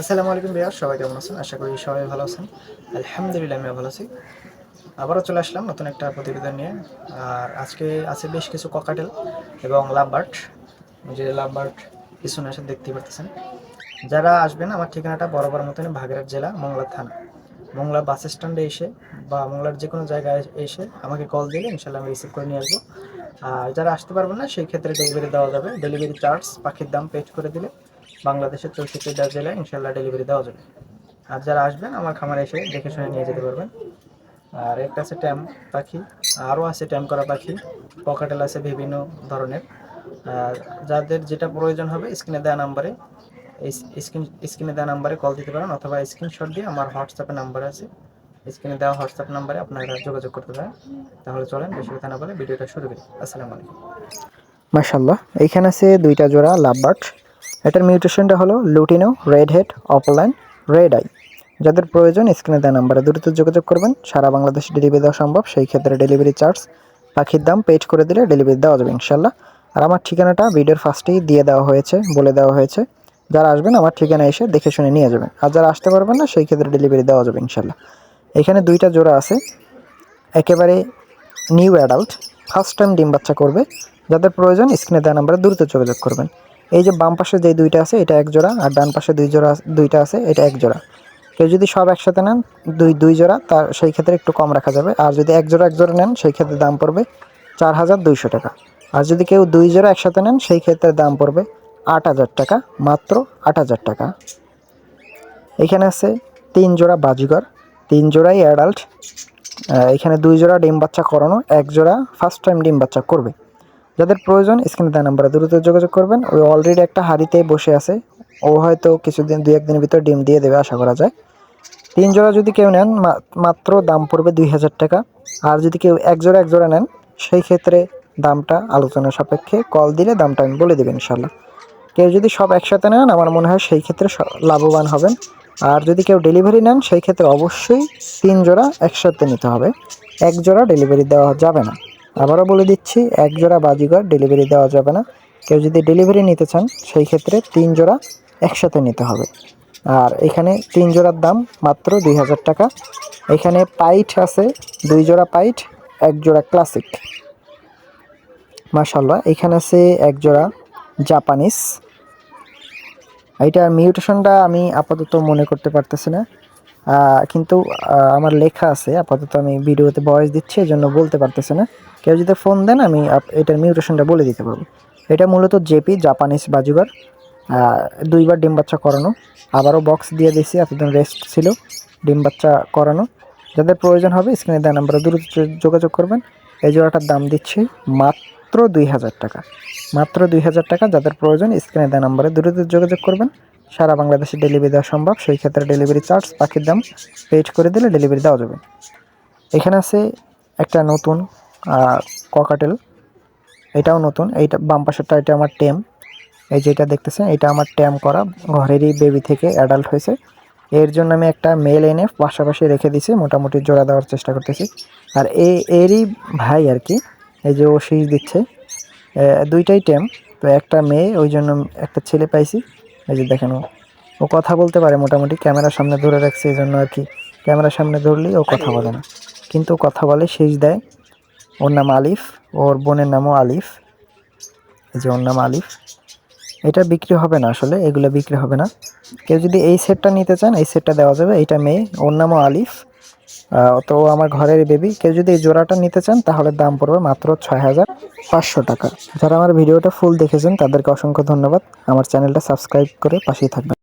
আসসালামু আলাইকুম ভাইয়া, সবাই কেমন আছেন? আশা করি সবাই ভালো আছেন। আলহামদুলিল্লাহ আমিও ভালো আছি। আবারও চলে আসলাম নতুন একটা প্রতিবেদন নিয়ে। আর আজকে আছে বেশ কিছু ককাটেল এবং লাভবার্ড যে লাভবার্ড পিছনে এসে দেখতে পারতেছেন। যারা আসবেন, আমার ঠিকানাটা বরাবর মতন ভাগেরহাট জেলা, মংলা থানা। মংলা বাস স্ট্যান্ডে এসে বা মংলার যে কোনো জায়গায় এসে আমাকে কল দিলে ইনশাল্লাহ আমি রিসিভ করে নিয়ে আসব। আর যারা আসতে পারবেন না, সেই ক্ষেত্রে ডেলিভারি দেওয়া যাবে। ডেলিভারি চার্জ পাখির দাম পেড করে দিলে। বাংলাদেশের চৌষট্টিটা জেলায় ইনশাল্লাহ ডেলিভারি দেওয়া যাবে। আর যারা আসবেন, আমার খামারে এসে দেখে শুনে নিয়ে যেতে পারবেন। আর একটা আছে ট্যাম পাখি, আরও আছে ট্যাম করা পাখি, পকেটেল আছে বিভিন্ন ধরনের। আর যাদের যেটা প্রয়োজন হবে, স্ক্রিনে দেওয়া নাম্বারে স্ক্রিন, স্ক্রিনে দেওয়া নাম্বারে কল দিতে পারেন, অথবা স্ক্রিনশট দিয়ে আমার হোয়াটসঅ্যাপে নাম্বার আছে। স্ক্রিনে দেওয়া হোয়াটসঅ্যাপ নাম্বারে আপনারা যোগাযোগ করতে পারেন। তাহলে চলেন, বেশি কথা না বলে ভিডিওটা শুরু করি। আসসালামু আলাইকুম। মাশাল্লাহ এইখানে আছে দুইটা জোড়া লাভবার্ড। এটার মিউটেশনটা হলো lutino red head opaline red eye. যাদের প্রয়োজন, স্ক্রিনে দেওয়া নাম্বারে দ্রুত যোগাযোগ করবেন। সারা বাংলাদেশে ডেলিভারি দেওয়া সম্ভব, সেই ক্ষেত্রে ডেলিভারি চার্জ, পাখির দাম পেড করে দিলে ডেলিভারি দেওয়া যাবে ইনশাল্লাহ আর আমার ঠিকানাটা ভিডিওর ফার্স্টেই দিয়ে দেওয়া হয়েছে, বলে দেওয়া হয়েছে। যারা আসবেন, আমার ঠিকানা এসে দেখে শুনে নিয়ে যাবেন। আর যারা আসতে পারবেন না, সেই ক্ষেত্রে ডেলিভারি দেওয়া যাবে ইনশাল্লাহ এখানে দুইটা জোড়া আছে। একেবারে নিউ অ্যাডাল্ট, ফার্স্ট টাইম ডিম বাচ্চা করবে। যাদের প্রয়োজন, স্ক্রিনে দেওয়া নাম্বারে দ্রুত যোগাযোগ করবেন। এই যে বাম পাশে যে দুইটা আছে, এটা এক জোড়া, আর ডান পাশে দুই জোড়া দুইটা আছে, এটা এক জোড়া। কেউ যদি সব একসাথে নেন, দুই দুই জোড়া, তার সেই ক্ষেত্রে একটু কম রাখা যাবে। আর যদি এক জোড়া এক জোড়া নেন, সেই ক্ষেত্রে দাম পড়বে চার হাজার দুইশো টাকা। আর যদি কেউ দুই জোড়া একসাথে নেন, সেই ক্ষেত্রে দাম পড়বে আট হাজার টাকা, মাত্র আট হাজার টাকা। এখানে আছে তিন জোড়া বাজিগর, তিন জোড়াই অ্যাডাল্ট। এখানে দুই জোড়া ডিম বাচ্চা করানো, এক জোড়া ফার্স্ট টাইম ডিম বাচ্চা করবে। যাদের প্রয়োজন, স্ক্রিনে দেওয়া নাম্বারে দ্রুত যোগাযোগ করবেন। ওই অলরেডি একটা হাড়িতে বসে আছে। ও হয়তো কিছুদিন, দুই একদিনের ভিতর ডিম দিয়ে দেবে, আশা করা যায়। তিন জোড়া যদি কেউ নেন মাত্র দাম পড়বে দুই হাজার টাকা। আর যদি কেউ এক জোড়া এক জোড়া নেন, সেই ক্ষেত্রে দামটা আলোচনা সাপেক্ষে কল দিলে দামটা আমি বলে দেবেন ইনশাল্লাহ কেউ যদি সব একসাথে নেন, আমার মনে হয় সেই ক্ষেত্রে লাভবান হবেন। আর যদি কেউ ডেলিভারি নেন, সেই ক্ষেত্রে অবশ্যই তিন জোড়া একসাথে নিতে হবে। এক জোড়া ডেলিভারি দেওয়া যাবে না। আবারও বলে দিচ্ছি, এক জোড়া বাজিঘর ডেলিভারি দেওয়া যাবে না। কেউ যদি ডেলিভারি নিতে চান, সেই ক্ষেত্রে তিন জোড়া একসাথে নিতে হবে। আর এখানে তিন জোড়ার দাম মাত্র দুই হাজার টাকা। এখানে পাইট আছে, দুই জোড়া পাইট, এক জোড়া ক্লাসিক মাশাল্লাহ এখানে আছে এক জোড়া জাপানিস এইটার মিউটেশনটা আমি আপাতত মনে করতে পারতেছি না। কিন্তু আমার লেখা আছে, আপাতত আমি ভিডিওতে ভয়েস দিচ্ছি এই জন্য বলতে পারতেছে না। কেউ যদি ফোন দেন, আমি এটার মিউটেশনটা বলে দিতে পারব। এটা মূলত জেপি জাপানিজ বাজুগার। দুইবার ডিম বাচ্চা করানো। আবারও বক্স দিয়ে দিয়েছি, এতদিন রেস্ট ছিল, ডিম বাচ্চা করানো। যাদের প্রয়োজন হবে স্ক্রিনে দেওয়া নাম্বারে দ্রুত যোগাযোগ করবেন। এই জোড়াটার দাম দিচ্ছি মাত্র দুই হাজার টাকা। মাত্র দুই হাজার টাকা যাদের প্রয়োজন, স্ক্রিনে দেওয়া নাম্বারে দ্রুত যোগাযোগ করবেন। সারা বাংলাদেশে ডেলিভারি দেওয়া সম্ভব। সেই ক্ষেত্রে ডেলিভারি চার্জ পাখির দাম পেড করে দিলে ডেলিভারি দেওয়া যাবে। এখানে আছে একটা নতুন ককাটেল এটাও নতুন। এইটা বাম পাশেরটা, এটা আমার টেম এই যেটা দেখতেছেন, এটা আমার ট্যাম করা। ঘরেরই বেবি থেকে অ্যাডাল্ট হয়েছে। এর জন্য আমি একটা মেল এনে পাশাপাশি রেখে দিছি মোটামুটি জোড়া দেওয়ার চেষ্টা করতেছি। আর এ, এরই ভাই আর কি এই যে ও শীষ দিচ্ছে। দুইটাই টেম। তো একটা মেয়ে, ওই জন্য একটা ছেলে পাইছি। এই যে দেখেন ও। ও কথা বলতে পারে মোটামুটি, ক্যামেরার সামনে ধরে রাখছে এই জন্য আর কি। ক্যামেরার সামনে ধরলেই ও কথা বলে না। কিন্তু কথা বলে, শীষ দেয়। ওর নাম আলিফ, ওর বোনের নামও আলিফ। এই যে ওর নাম আলিফ। এটা বিক্রি হবে না আসলে, এগুলো বিক্রি হবে না। কেউ যদি এই সেটটা নিতে চান, এই সেটটা দেওয়া যাবে। এইটা মেয়ে, ওর নামও আলিফ। তো আমার ঘরের বেবি কেউ যদি এই জোড়াটা নিতে চান, তাহলে দাম পড়বে মাত্র ছয় হাজার পাঁচশো টাকা। যারা আমার ভিডিওটা ফুল দেখেছেন, তাদেরকে অসংখ্য ধন্যবাদ। আমার চ্যানেলটা সাবস্ক্রাইব করে পাশেই থাকবেন।